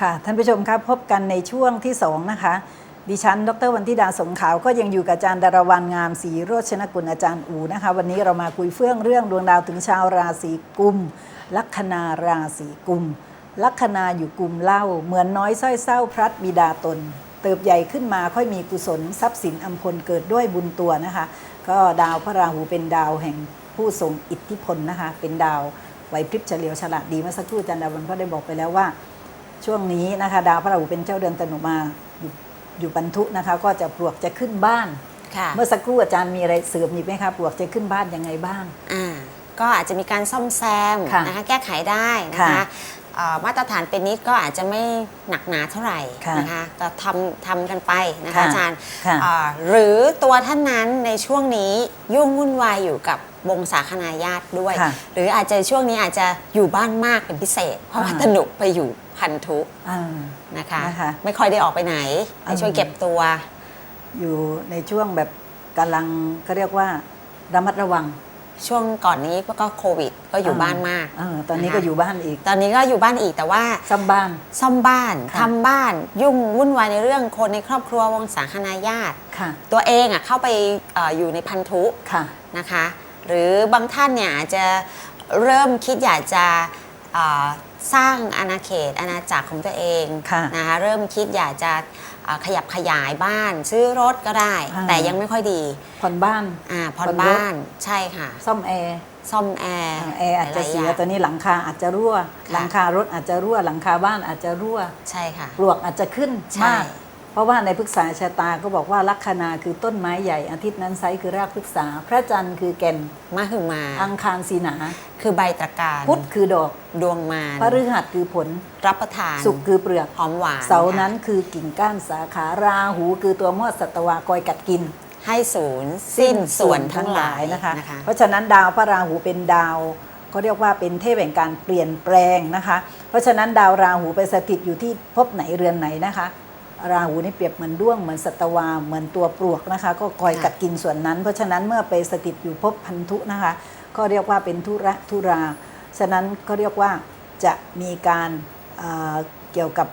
ค่ะ ท่านผู้ชมครับพบกันในช่วงที่ 2 นะคะ ดิฉัน ดรวันธิดาสงขาว ก็ยังอยู่กับอาจารย์ดารวันงามศรีโรชนกุลอาจารย์อูนะคะ วันนี้เรามาคุยเฟื่องเรื่องดวงดาวถึงชาวราศีกุม ลัคนาราศีกุม ลัคนาอยู่กุมเล่า เหมือนน้อยสร้อยเศร้าพลัดบิดาตน เติบใหญ่ขึ้นมาค่อยมีกุศลทรัพย์สินอัมพลเกิดด้วยบุญตัวนะคะ ก็ดาวพระราหูเป็นดาวแห่งผู้ทรงอิทธิพลนะคะ เป็นดาวไหวพริบเฉลียวฉลาดดีเมื่อสักครู่อาจารย์ดาวันก็ได้บอกไปแล้วว่า ช่วงนี้นะคะดาวพระราหูเป็นเจ้าเดือนตนุมาอยู่อยู่บรรทุนะคะ ก็จะปลวกจะขึ้นบ้าน ค่ะเมื่อสักครู่อาจารย์มีอะไรเสริมอีกไหมคะปลวกจะขึ้นบ้านยังไงบ้าง อ่าก็อาจจะมีการซ่อมแซมค่ะนะคะแก้ไขได้นะค่ะคะ เอ่อมาตรฐานเป็นนิดก็อาจจะไม่หนักหนาเท่าไหร่ค่ะนะคะก็ทำทำกันไปนะคะค่ะอาจารย์ค่ะอ่าหรือตัวท่านนั้นในช่วงนี้ยุ่งวุ่นวายอยู่กับวงสาคนาญาติด้วย ค่ะหรืออาจจะช่วงนี้อาจจะอยู่บ้านมากเป็นพิเศษ เพราะว่าอ่า ตนุไปอยู่พันธุอ่า นะคะ นะคะไม่ค่อยได้ออกไปไหนไปช่วยอืม เก็บตัว อยู่ในช่วงแบบกำลังก็เรียกว่าระมัดระวัง ช่วงก่อนนี้ก็โควิด ก็อยู่บ้านมากเออตอนนี้นะคะก็อยู่บ้านอีก ตอนนี้ก็อยู่บ้านอีกแต่ว่าซ่อมบ้านซ่อมบ้านค่ะ ทำบ้าน ยุ่งวุ่นวายในเรื่องคนในครอบครัววงศาคณาญาติ ค่ะตัวเองอะเข้าไปเอออยู่ในพันธุ ค่ะนะคะหรือบางท่านเนี่ยอาจจะเริ่มคิดอยากจะเอ่อสร้างอาณาเขตอาณาจักรของตัวเองค่ะนะคะเริ่มคิดอยากจะเอ่อขยับขยายบ้าน ซื้อรถก็ได้ อ่า แต่ยังไม่ค่อยดีผ่อนบ้าน อ่าผ่อนผ่อนรถ บ้านใช่ค่ะ ซ่อมแอร์ซ่อมแอร์อ่าแอร์อาจจะหลเสีๆยอย่างตัวนี้หลังคาอาจจะรั่วหลังคารถอาจจะรั่ว หลังคาบ้านอาจจะรั่ว ใช่ค่ะ ปลวกอาจจะขึ้นใช่มากเพ ราะว่าในพฤกษาชะตาก็บอกว่าลัคนาคือต้นไม้ใหญ่ อาทิตย์นั้นไซส์คือรากพฤกษา พระจันทร์คือแก่นมาคือมา อังคารสีหนา คือใบตระการพุธคือดอกดวงมารพฤหัสคือผล รับประทานศุกร์คือเปลือกหอมหวานเสาร์นั้นค่ะคือกิ่งก้านสาขาราหูคือตัวมอดสัตวาคอยกัดกิน ให้ศูนย์สิ้นส่วนทั้งหลายนะคะนะคะ เพราะฉะนั้นดาวพระราหูเป็นดาวเขาเรียกว่าเป็นเทพแห่งการเปลี่ยนแปลงนะคะ เพราะฉะนั้นดาวราหูไปสถิตอยู่ที่ภพไหนเรือนไหนนะคะ ราหูนี่เปรียบเหมือนด้วงเหมือนสัตวาเหมือนตัวปลวกนะคะ ก็คอยกัดกินส่วนนั้น เพราะฉะนั้นเมื่อไปสถิตอยู่ภพพันธุนะคะ ก็เรียกว่าเป็นทุระทุรา ฉะนั้นก็เรียกว่าจะมีการเอ่อเกี่ยวกับ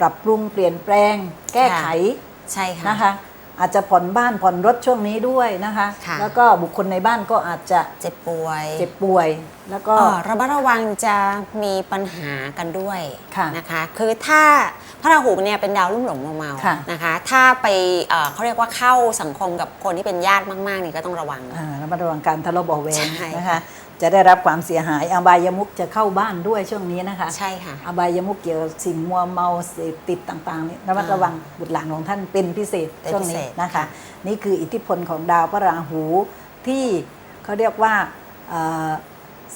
ปรับปรุงเปลี่ยนแปลง แก้ไขใช่ค่ะนะคะ อาจจะผ่อนบ้านผ่อนรถช่วงนี้ด้วยนะคะค่ะ แล้วก็บุคคลในบ้านก็อาจจะเจ็บป่วยเจ็บป่วย แล้วก็ ก็ระมัดระวังจะมีปัญหากันด้วยค่ะนะคะ คือถ้าพระราหูเนี่ยเป็นดาวรุ่มหลงเมาค่ะๆนะคะ ถ้าไปเอ่อเขาเรียกว่าเข้าสังคมกับคนที่เป็นญาติมากๆนี่ก็ต้องระวังอ่าระมัดระวังการทะเลาะเบาะแวงใช่นะคะ ค่ะ จะได้รับความเสียหายอบายมุกจะเข้าบ้านด้วยช่วงนี้นะคะใช่ค่ะ อบายมุกเกี่ยวกับสิ่งมัวเมาเสพติดต่างๆนี่ระมัดระวังบุตรหลานของท่านเป็นพิเศษเป็นช่วงพิเศนี้ษนะคะค่ะนี่คืออิทธิพลของดาวพระราหูที่เขาเรียกว่าเอ่อ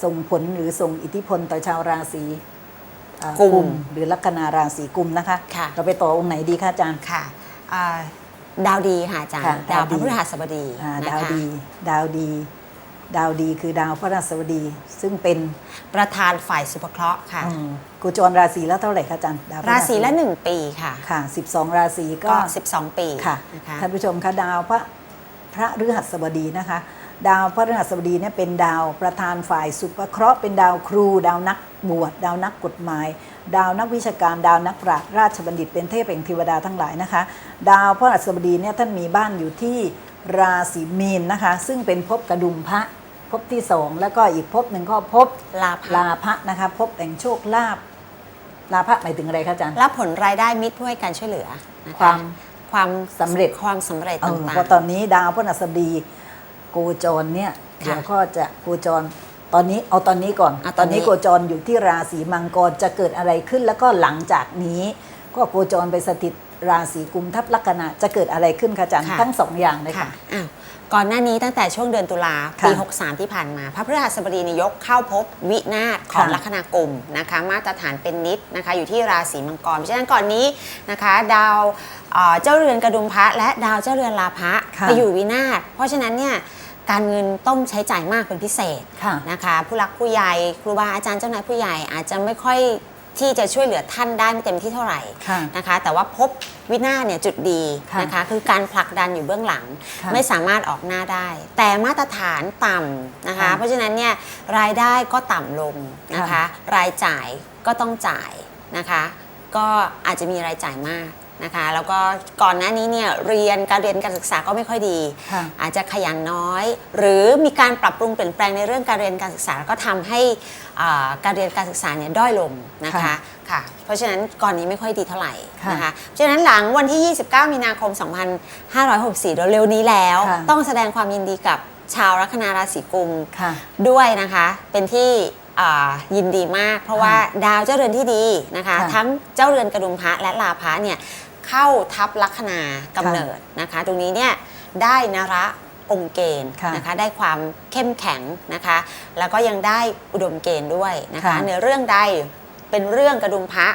ส่งผลหรือส่งอิทธิพลต่อชาวราศีเอ่อกุมหรือลัคนาราศีกุมนะคะค่ะเราไปต่อองค์ไหนดีคะอาจารย์ค่ะอ่าดาวดีค่ะอาจารค่ะย์ดาวพดาวดีระพฤหัสบดีอ่านะดาวคะดี ดาวดี ดาวดีคือดาวพระราชบดี ซึ่งเป็นประธานฝ่ายสุภเคราะห์ค่ะ อืมกุจรราศีแล้วเท่าไหร่คะอาจารย์ดาวพฤราหัสบดีศีละหนึ่งปีค่ะ ค่ะ 12 ราศีก็ ก็ 12 ปีค่ะนะคะ ท่านผู้ชมคะดาวพระพระฤหัสบดีนะคะ ดาวพระฤหัสบดีเนี่ยเป็นดาวประธานฝ่ายสุภเคราะห์เป็นดาวครู ดาวนักบวชดาวนักกฎหมาย ดาวนักวิชาการ ดาวนักปราชญ์ราชบัณฑิตเป็นเทพแห่งเทวดาทั้งหลายนะคะ ดาวพระฤหัสบดีเนี่ยท่านมีบ้านอยู่ที่ ราศีมีนนะคะ ซึ่งเป็นภพกระดุมพระภพที่สองแล้วก็อีกภพหนึ่งก็ภพลาภลาภะนะคะภพแห่งโชคลาภลาภะหมายถึงอะไรคะอาจารย์รับผลรายได้มิตรผู้ให้การช่วยเหลือนะคะความความสำเร็จความสำเร็จเอต่อางเพราะตอนนี้ดาวพฤหัสบดีโกจรเนี่ยค่ะเดี๋ยวก็จะโกจรตอนนี้เอาตอนนี้ก่อนอะตอนนี้ตอนนี้โกจรอยู่ที่ราศีมังกรจะเกิดอะไรขึ้นแล้วก็หลังจากนี้ ก็โกจรไปสถิต ราศีกุมทับลัคนาจะเกิดอะไรขึ้นคะอาจารย์ค่ะ ทั้งสองอย่างเลยๆค่ะค่ะ อ้าวก่อนหน้านี้ตั้งแต่ช่วงเดือนตุลาค่ะปี63 ที่ผ่านมา พระพฤหัสบดีนยกเข้าพบวินาศของค่ะลัคนากรมนะคะ มาตรฐานเป็นนิดนะคะ อยู่ที่ราศีมังกรเพราะฉะนั้นก่อนนี้นะคะ ดาวเอ่อเจ้าเรือนกระดุมพระและดาวเจ้าเรือนลาภะค่ะ ไปอยู่วินาศเพราะฉะนั้นเนี่ยการเงินต้องใช้จ่ายมากเป็นพิเศษ ค่ะ นะคะผู้รักผู้ใหญ่ครูบาอาจารย์เจ้านายผู้ใหญ่อาจจะไม่ค่อย ที่จะช่วยเหลือท่านได้ไม่เต็มที่เท่าไหร่ค่ะนะคะ แต่ว่าพบวินาศเนี่ยจุดดีค่ะนะคะ คือการผลักดันอยู่เบื้องหลัง ค่ะไม่สามารถออกหน้าได้ แต่มาตรฐานต่ำนะคะ ค่ะเพราะฉะนั้นเนี่ยรายได้ก็ต่ำลงนะคะ ค่ะ รายจ่ายก็ต้องจ่ายนะคะ ก็อาจจะมีรายจ่ายมาก นะคะแล้วก็ก่อนหน้านี้เนี่ยเรียนการเรียนการศึกษาก็ไม่ค่อยดี ค่ะ อาจจะขยันน้อย หรือมีการปรับปรุงเปลี่ยนแปลงในเรื่องการเรียนการศึกษาก็ทำให้อ่าการเรียนการศึกษาเนี่ยด้อยลงนะคะค่ะค่ะเพราะฉะนั้นก่อนนี้ไม่ค่อยดีเท่าไหร่ค่ะนะคะเพราะฉะนั้นหลังวันที่ 29 มีนาคม 2564เร็วๆนี้แล้ว ค่ะ ต้องแสดงความยินดีกับชาวลัคนาราศีกุม ค่ะ ด้วยนะคะ เป็นที่ อ่ายินดีมาก เพราะว่าดาวเจ้าเรือนที่ดีนะคะ ค่ะทั้งเจ้าเรือนกระดุมพระและลาพระเนี่ยเข้าทับลัคนากำเนิดนะคะ ตรงนี้เนี่ยได้นระองค์เกณฑ์ค่ะนะคะได้ความเข้มแข็งนะคะ แล้วก็ยังได้อุดมเกณฑ์ด้วยนะคะ ค่ะ ในเรื่องใดเป็นเรื่องกระดุมพระ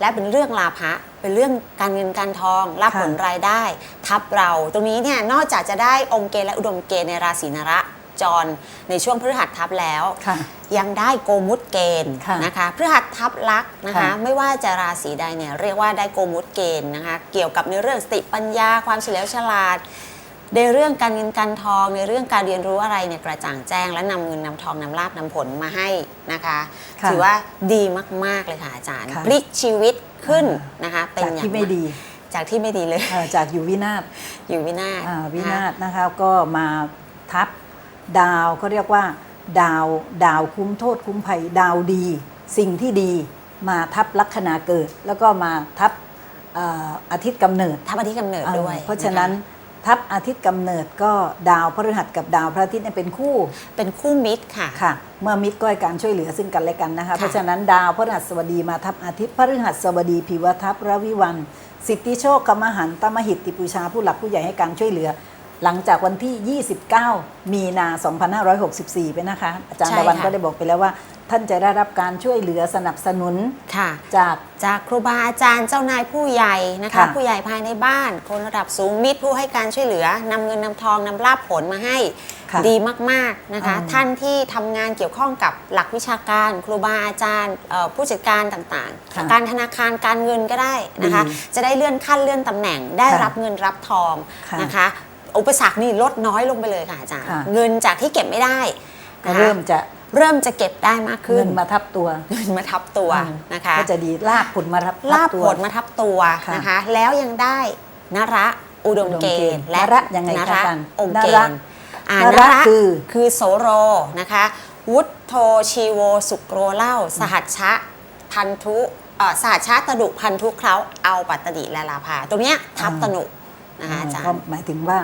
และเป็นเรื่องลาภะเป็นเรื่องการเงินการทอง รับค่ะผลรายได้ ทับเรา ตรงนี้เนี่ยนอกจากจะได้องค์เกณฑ์และอุดมเกณฑ์ในราศีนระ จรในช่วงพฤหัสทับแล้วค่ะยังได้โกมุตเกณฑ์ค่ะนะคะพฤหัสทับลักษณ์นะคะค่ะไม่ว่าจะราศีใดเนี่ยเรียกว่าได้โกมุตเกณฑ์นะคะเกี่ยวกับในเรื่องสติปัญญาความเฉลียวฉลาดในเรื่องการเงินการทองในเรื่องการเรียนรู้อะไรเนี่ยกระจ่างแจ้ง และนำเงินนำทองนำลาบนำผลมาให้นะคะค่ะถือว่าดีมาก ๆ เลยค่ะอาจารย์ค่ะพลิกชีวิตขึ้นนะคะเป็นจากอย่างที่ไม่ดี จากที่ไม่ดีเลยเอ่อจากอยู่วินาศอยู่วินาศอ่าวินะคะนาศนะคะก็มาทับ ดาวเขาเรียกว่า ดาวดาวคุ้มโทษคุ้มภัยดาวดี สิ่งที่ดีมาทับลัคนาเกิด แล้วก็มาทับเอ่ออาทิตย์กำเนิดทับอาทิตย์กำเนิดด้วยเออเพราะฉะนั้นทับอาทิตย์กำเนิดก็ดาวพฤหัสกับดาวพระอาทิตย์เนี่ยเป็นคู่ เป็นคู่มิตรค่ะค่ะ เมื่อมิตรก็ให้การช่วยเหลือซึ่งกันและกันนะคะเพราะฉะนั้นดาวพฤหัสบดีมาทับอาทิตย์พฤหัสบดีพิวทัพระวิวัน สิทธิโชคกรรมหันตมหิตติปูชาผู้หลักผู้ใหญ่ให้การช่วยเหลือ หลังจากวันที่ 29 มีนา 2564 ไปนะคะ อาจารย์ใช่ตะวันค่ะ ก็ได้บอกไปแล้วว่า ท่านจะได้รับการช่วยเหลือสนับสนุนค่ะ จาก จากครูบาอาจารย์เจ้านายผู้ใหญ่นะคะ ค่ะผู้ใหญ่ภายในบ้าน คนระดับสูงมิตรผู้ให้การช่วยเหลือนำเงินนำทองนำลาบผลมาให้ค่ะดีมากๆนะคะ อืมท่านที่ทำงานเกี่ยวข้องกับหลักวิชาการ ครูบาอาจารย์เอ่อผู้จัดการต่างค่ะๆ การธนาคารการเงินก็ได้นะคะ ดีจะได้เลื่อนขั้นเลื่อนตำแหน่งได้ค่ะรับเงินรับทองค่ะ นะคะ อุปสรรคนี่ลดน้อยลงไปเลยค่ะอาจารย์ ค่ะ เงินจากที่เก็บไม่ได้ก็นะคะเริ่มจะเริ่มจะเก็บได้มากขึ้เงินนมาทับตัวเงินมาทับตัวนะคะ ก็จะดีลาบผลมาทับลาบตัวผลมาทับตัวค่ะนะคะ แล้วยังได้นระอุดมเกณฑ์นและระยังไงนคะระอาจารย์องค์เกนระณฑ์อ่านระนระคือคือโสโรนะคะ วุฒโธชีโวสุกโรเล่า สหัชชะพันธุเอ่อสหัชชะตดุพันธุเคล้าเอาปัตตดิและลาภาตรงเนี้ยทับอ่า ตนุนะคะ อาจารก็ย์หมายถึงว่า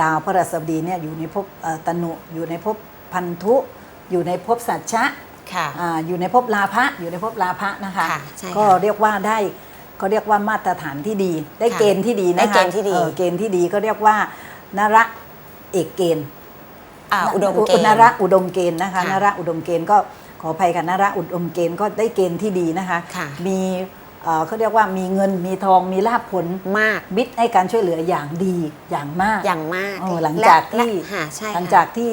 ดาวพระราชบดีเนี่ยอยู่ในภพเอ่อตนุอยู่ในภพพันธุ อยู่ในภพสัจชะค่ะอ่าอยู่ในภพลาภะอยู่ในภพลาภะนะคะค่ะใช่ค่ะก็เรียกว่าได้ก็เรียกว่ามาตรฐานที่ดี ได้ค่ะเกณฑ์ที่ดีนะคะได้เกณฑ์ที่ดีออเกณฑ์ที่ดีก็เรียกว่านระเอกเกณฑ์อ่าอุดมเกณนฑ์ระอุดมเกณฑ์นะคะค่ะนระอุดมเกณฑ์ก็ขออภัยค่ะนระอุดมเกณฑ์ก็ได้เกณฑ์ที่ดีนะคะค่ะมี เอ่อเขาเรียกว่ามีเงินมีทองมีลาภผลมากมิตรให้การช่วยเหลืออย่างดีอย่างมากอย่างมากเออหลังจากและที่และค่ะใช่หลังค่ะจากที่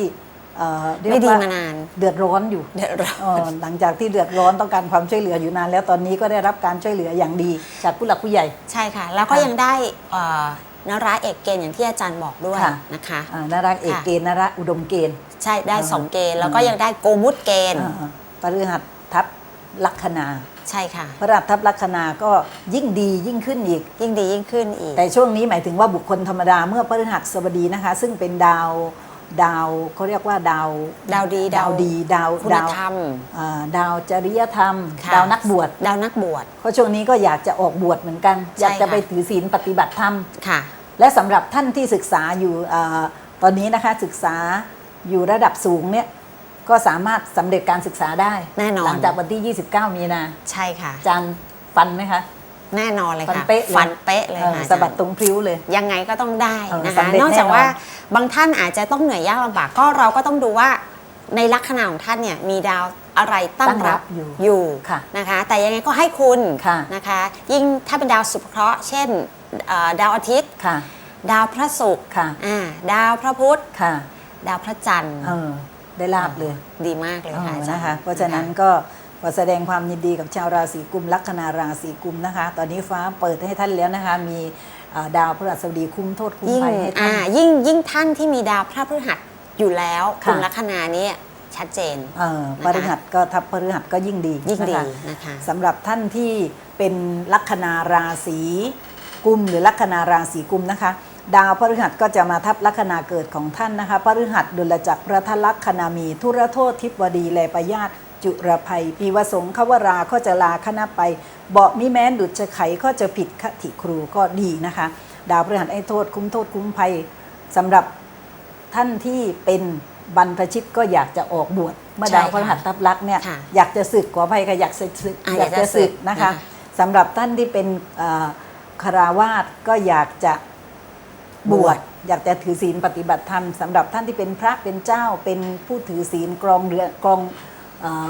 เอ่อเรียกไม่ดีว่มานาน เดือดร้อนอยู่เดือดร้อนเออหลังจากที่เดือดร้อนต้องการความช่วยเหลืออยู่นาน แล้วตอนนี้ก็ได้รับการช่วยเหลืออย่างดีจากผู้หลักผู้ใหญ่ ใช่ค่ะ แล้วก็ค่ะยังได้เอ่อนระเอกเกณฑ์อย่างที่อาจารย์บอกด้วยค่ะนะคะอ่านารักเอกค่ะเกณฑ์นาระอุดมเกณฑ์ ใช่ได้อ่าสองเกณฑ์แล้วก็ยังได้โกมุตเกณฑ์อ่าพฤหัสทับลัคนา ใช่ค่ะพฤหัสทับลัคนาก็ยิ่งดียิ่งขึ้นอีก ยิ่งดียิ่งขึ้นอีก แต่ช่วงนี้หมายถึงว่าบุคคลธรรมดาเมื่อพฤหัสบดีนะคะ ซึ่งเป็นดาวดาวเขาเรียกว่าดาวดาวดีดาวดีดาวคุณดาวธรรมอ่าดาวจริยธรรมค่ะดาวนักบวชดาวนักบวชเพราะช่วงนี้ก็อยากจะออกบวชเหมือนกันใช่อยากจะค่ะไปถือศีลปฏิบัติธรรมค่ะ และสำหรับท่านที่ศึกษาอยู่อาตอนนี้นะคะศึกษาอยู่ระดับสูงเนี่ย ก็สามารถสำเร็จการศึกษาได้แน่นอน หลังจากวันที่ 29 มีนาใช่ค่ะ อาจารย์ฟันไหมคะ แน่นอนเลยฟันค่ะเป๊ะเลย ฟันเป๊ะเลยเออค่ะสะบัดอาจารย์ตรงพริ้วเลย ยังไงก็ต้องได้เออนะคะ สำเร็จนอกจากแน่นอนว่าบางท่านอาจจะต้องเหนื่อยยากลำบากก็เราก็ต้องดูว่าในลัคนาของท่านเนี่ยมีดาวอะไรตั้งรับอยู่อยู่ค่ะนะคะ แต่ยังไงก็ให้คุณค่ะ นะคะ ยิ่งถ้าเป็นดาวสุภเคราะห์เช่นเอ่อดาวอาทิตย์ ค่ะ ดาวพระศุกร์ค่ะ อ่าดาวพระพุธ ค่ะ ดาวพระจันทร์ เออ ได้ลาบเลยดีมากเลยค่ะเอออาจารย์นะคะ เพราะฉะนั้นคก็ขอแสดงความยินดีกับชาวราศีกุมลัคนาราศีกุมนะคะ ตอนนี้ฟ้าเปิดให้ท่านแล้วนะคะ มีอ่าดาวพฤหัสบดีคุ้มโทษคุ้มยิ่งภัยให้ท่าอ่านยิ่งยิ่งท่านที่มีดาวพระพฤหัสอยู่แล้วค่ะกลุ่มลัคนานี้ชัดเจนเอ่อพฤหัสก็ทับพฤหัสก็ยิ่งดียิ่งดีนะคะนะคะสำหรับท่านที่เป็นลัคนาราศีกุมหรือลัคนาราศีกุมนะคะ ดาวพฤหัสก็จะมาทับลัคนาเกิดของท่านนะคะพฤหัสดุลจักรพระทลัคนามีทุรโทษทิพวดีแลปยาตจุรภัยปีวสงขวราก็จะลาคณะไป เบาะมิแม้นดุจจะไขก็จะผิดคติครูก็ดีนะคะ ดาวพฤหัสไอ้โทษคุ้มโทษคุ้มภัยสำหรับท่านที่เป็นบรรพชิตก็อยากจะออกบวชเมื่อใช่ดาวพฤหัสทับลักษณ์เนี่ยค่ะอยากจะศึกขออภัยค่ะอยากจะศึกอะอยากจะศึกนะคะอยากจะศึกสำหรับท่านที่เป็นเอ่อคาราวาสก็อยากจะ บบววชชอยากจะถือศีลปฏิบัติธรรมสำหรับท่านที่เป็นพระเป็นเจ้าเป็นผู้ถือศีลกรองเรือกรองเอ่อ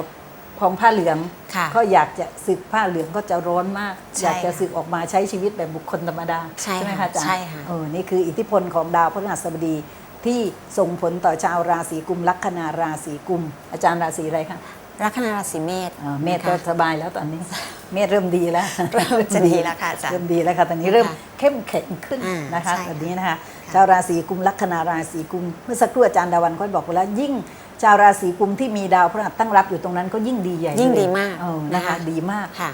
ของผ้าเหลืองค่ะ ก็อยากจะศึกผ้าเหลืองก็จะร้อนมาก ใช่อยากจะค่ะศึกออกมาใช้ชีวิตแบบบุคคลธรรมดาใช่ไหมค่ะคะอาจารย์ใช่ค่ะ เออนี่คืออิทธิพลของดาวพฤหัสบดีที่ส่งผลต่อชาวราศีกุมลัคนาราศีกุม อาจารย์ราศีอะไรคะ ลัคนาราศีเมษอ่าเมษนะก็คะสบายแล้วตอนนี้ เมษเริ่มดีแล้วเริ่มจะดีแล้วค่ะอาจารย์เริ่มดีแล้วค่ะตอนนี้เริ่มค่ะเข้มแข็งขึ้นอ่านนะคะใช่ตอนนี้นะคะค่ะชาวราศีกุมลัคนาราศีกุมเมื่อสักครู่อาจารย์ดาวันก็บอกไปแล้วยิ่งชาวราศีกุมที่มีดาวพฤหัสตั้งรับอยู่ตรงนั้นก็ยิ่งดีใหญ่ยิ่งเลยดีมากเออนะนะคะคะดีมากค่ะ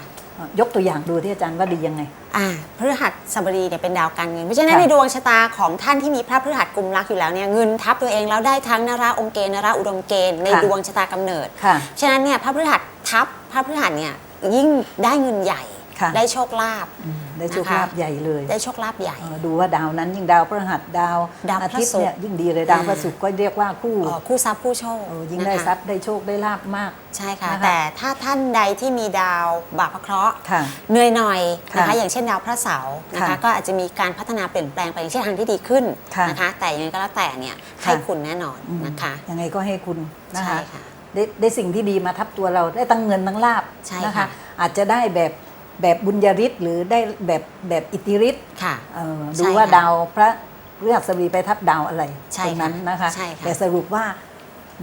ยกตัวอย่างดูที่อาจารย์ว่าดียังไง อ่าพฤหัสบดีเนี่ยเป็นดาวการเงิน เพราะฉะนั้นค่ะ ในดวงชะตาของท่านที่มีพระพฤหัสกุมรักอยู่แล้วเนี่ยเงินทับตัวเองแล้วได้ทั้งนาราองค์เกณฑ์นาราอุดมเกณฑ์ในค่ะดวงชะตากำเนิด ค่ะ ฉะนั้นเนี่ยพระพฤหัสทับพระพฤหัสเนี่ยยิ่งได้เงินใหญ่ค่ะ ได้โชคลาภอืม ได้โชคนะคะลาภใหญ่เลยได้โชคลาภใหญ่เออดูว่าดาวนั้นยิ่งดาวพฤหัสดาวดาวพระอาทิตย์ศุกร์เนี่ยยิ่งดีเลยดาวอ่าพระศุกร์ก็เรียกว่าคู่เอ่อคู่ทรัพย์คู่โชคเออยิ่งได้นะคะทรัพย์ได้โชคได้ลาบมาก ใช่ค่ะนะคะแต่ถ้าท่านใดที่มีดาวบาปพระเคราะห์ค่ะเหนื่อยหน่อยนะคะค่ะอย่างเช่นดาวพระเสาร์นะคะค่ะก็อาจจะมีการพัฒนาเปลี่ยนแปลงไปในทิศทางที่ดีขึ้นค่ะนะคะแต่ยังไงก็แล้วแต่เนี่ยค่ะให้คุณแน่นอนอืมนะคะยังไงก็ให้คุณนะใช่คะค่ะได้ได้สิ่งที่ดีมาทับตัวเราได้ตั้งเงินทั้งลาบใช่นะคะค่ะอาจจะได้แบบ แบบบุญญาฤทธิ์หรือได้แบบแบบอิทธิฤทธิ์ค่ะเออใช่ดูว่าค่ะดาวพระเลือกสบดีไปทับดาวอะไรใช่ตรงนั้นค่ะนะคะ ใช่ค่ะ แต่สรุปว่า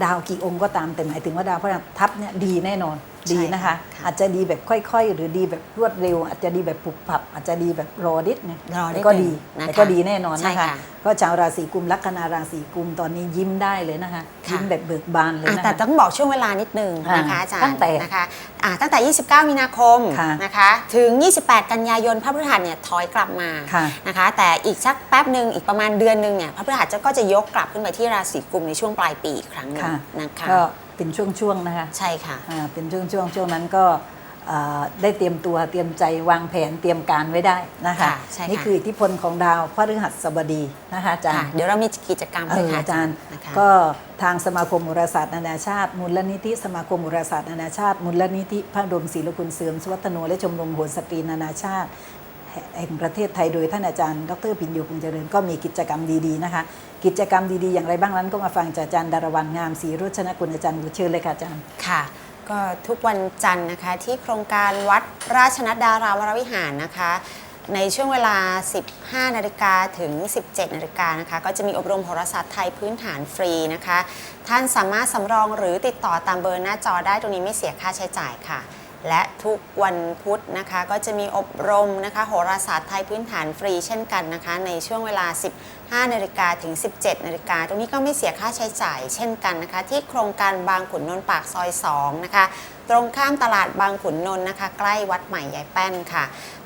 ดาวกี่องค์ก็ตามแต่หมายถึงว่าดาวพระทับเนี่ยดีแน่นอน ดีนะคะค่ะอาจจะดีแบบค่อยๆ หรือดีแบบรวดเร็ว อาจจะดีแบบปุบปับ อาจจะดีแบบรอดิดไงรอนิดแต่ก็ดีนึงนะคะแต่ก็ดีแน่นอนใช่นะคะค่ะก็ชาวราศีกุมลัคนาราศีกุมตอนนี้ยิ้มได้เลยนะคะค่ะยิ้มแบบเบิกบานเลยอะนะแต่คะต้องบอกช่วงเวลานิดนึงนะคะอ่าอาจารย์ตั้งแต่นะคะอ่าตั้งแต่ 29 มีนาคมค่ะนะคะถึง 28 กันยายนพระพฤหัสเนี่ยถอยกลับมาค่ะนะคะแต่อีกสักแป๊บหนึ่งอีกประมาณเดือนหนึ่งเนี่ยพระพฤหัสจะก็จะยกกลับขึ้นไปที่ราศีกุมในช่วงปลายปีอีกครั้งหนึงค่ะนะคะก็ เป็นช่วงๆนะคะใช่ค่ะอ่าเป็นช่วงช่วงๆช่วงนั้นก็อ่าได้เตรียมตัวเตรียมใจวางแผนเตรียมการไว้ได้นะคะค่ะใช่ค่ะ นี่คืออิทธิพลของดาวพฤหัสบดีนะคะอาจารค่ะย์ เดี๋ยวเรามีกิจกรรมเอด้วยอค่ะอาจารย์นะคะก็ทางสมาคมอุรศาสตร์นานาชาติ มูลนิธิสมาคมอุรศาสตร์นานาชาติ มูลนิธิพระดมศิลคุณเสริมสวัฒโนและชมรมโหรสตรีนานาชาติ แห่งประเทศไทยโดยท่านอาจารย์ ดรปิญโยพงษ์เจริญก็มีกิจกรรมดีๆนะคะ กิจกรรมดีๆอย่างไรบ้างนั้นก็มาฟังจากอาจารย์ดารวันงามศรีโรชนกุลอาจารย์บุญเชิญเลยค่ะอาจารย์ค่ะก็ทุกวันจันทร์นะคะที่โครงการวัดราชนัดดาราวรวิหารนะคะ ในช่วงเวลา 15 นาฬิกาถึง 17 นาฬิกานะคะ ก็จะมีอบรมโหราศาสตร์ไทยพื้นฐานฟรีนะคะ ท่านสามารถสำรองหรือติดต่อตามเบอร์หน้าจอได้ตรงนี้ไม่เสียค่าใช้จ่ายค่ะ และทุกวันพุธนะคะ ก็จะมีอบรมนะคะโหราศาสตร์ไทยพื้นฐานฟรีเช่นกันนะคะ ในช่วงเวลา 15นาฬิกาถึง 17นาฬิกาตรงนี้ก็ไม่เสียค่าใช้จ่ายเช่นกันนะคะ ที่โครงการบางขุนนนท์ปากซอย 2 นะคะ ตรงข้ามตลาดบางขุนนนท์นะคะ ใกล้วัดใหม่ยายแป้นค่ะ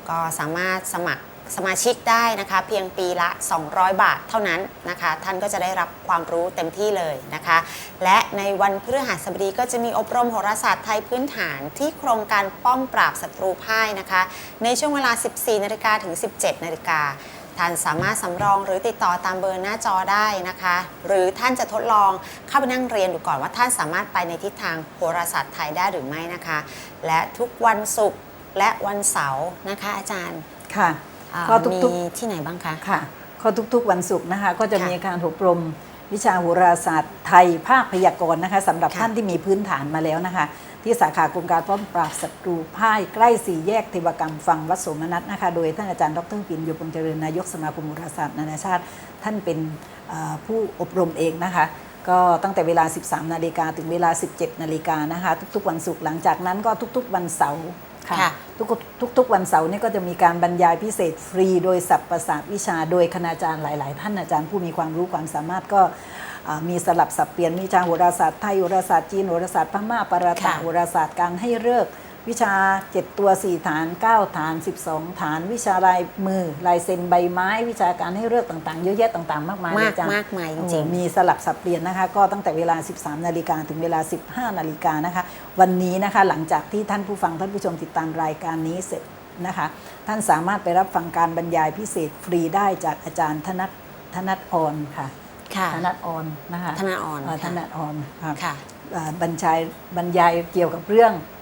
ก็สามารถสมัคร สมาชิกได้นะคะ เพียงปีละ 200 บาทเท่านั้นนะคะ ท่านก็จะได้รับความรู้เต็มที่เลยนะคะ และในวันพฤหัสบดีก็จะมีอบรมโหราศาสตร์ไทยพื้นฐานที่โครงการป้อมปราบศัตรูพ่ายนะคะ ในช่วงเวลา 14นาฬิกาถึง 17นาฬิกาท่านสามารถสำรองหรือติดต่อตามเบอร์หน้าจอได้นะคะ หรือท่านจะทดลองเข้าไปนั่งเรียนดูก่อนว่าท่านสามารถไปในทิศทางโหราศาสตร์ไทยได้หรือไม่นะคะ และทุกวันศุกร์และวันเสาร์นะคะอาจารย์ค่ะ อ่าก็ทุก มีที่ไหนบ้างคะๆค่ะก็ทุกๆวันศุกร์นะคะ ก็จะค่ะมีการอบรมวิชาโหราศาสตร์ไทยภาคพยากรณ์นะคะสำหรับค่ะท่านที่มีพื้นฐานมาแล้วนะคะ ที่สาขาโครงการป้อมปราบศัตรูพ่ายใกล้สี่แยกเทวกรรมฝั่งวัดโสมนัสนะคะ โดยท่านอาจารย์ดรปินโยพงษ์เจริญนายกสมาคมโหราศาสตร์นานาชาติ ท่านเป็นเอ่อผู้อบรมเองนะคะ ก็ตั้งแต่เวลา 13 นาฬิกาถึงเวลา 17 นาฬิกานะคะ ทุกๆ วันศุกร์หลังจากนั้นก็ทุก ๆ วันเสาร์ ค่ะค่ะทุกๆทุกๆวันเสาร์นี่ก็จะมีการบรรยายพิเศษฟรี โดยสับประสาทวิชาโดยคณาจารย์หลาย ๆ ท่านอาจารย์ผู้มีความรู้ความสามารถก็อ่ามีสลับสับเปลี่ยนมีวิชาโหราศาสตร์ไทยโหราศาสตร์จีนโหราศาสตร์พม่าปาราตะค่ะโหราศาสตร์การให้เลิกษ์ วิชา 7 ตัว 4 ฐาน 9 ฐาน 12 ฐาน วิชาลายมือลายเซ็นใบไม้ วิชาการให้เลิกษ์ต่างๆ เยอะแยะต่างๆ มากมายมากเลยจ้ะมากมายจริงๆโอ้มีสลับสับเปลี่ยนนะคะ ก็ตั้งแต่เวลา 13 นาฬิกาถึงเวลา 15 นาฬิกานะคะ วันนี้นะคะหลังจากที่ท่านผู้ฟังท่านผู้ชมติดตามรายการนี้เสร็จนะคะ ท่านสามารถไปรับฟังการบรรยายพิเศษฟรีได้จากอาจารย์ธนัทธนัทออนค่ะค่ะธนัทออนนะคะธนาออนเธค่ะนัทออนค่ะค่ะเอ่อบรรยายบรรยายเกี่ยวกับเรื่องเออ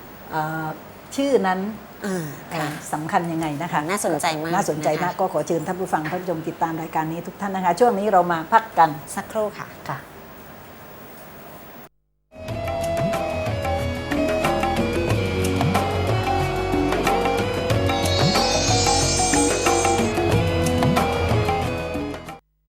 ชื่อนั้นอ่าเอ่อค่ะสำคัญยังไงนะคะน่าสนใจมากน่าสนใจมากนะคะก็ขอเชิญท่านผู้ฟังท่านผู้ชมติดตามรายการนี้ทุกท่านนะคะ ช่วงนี้เรามาพักกันสักครู่ค่ะค่ะ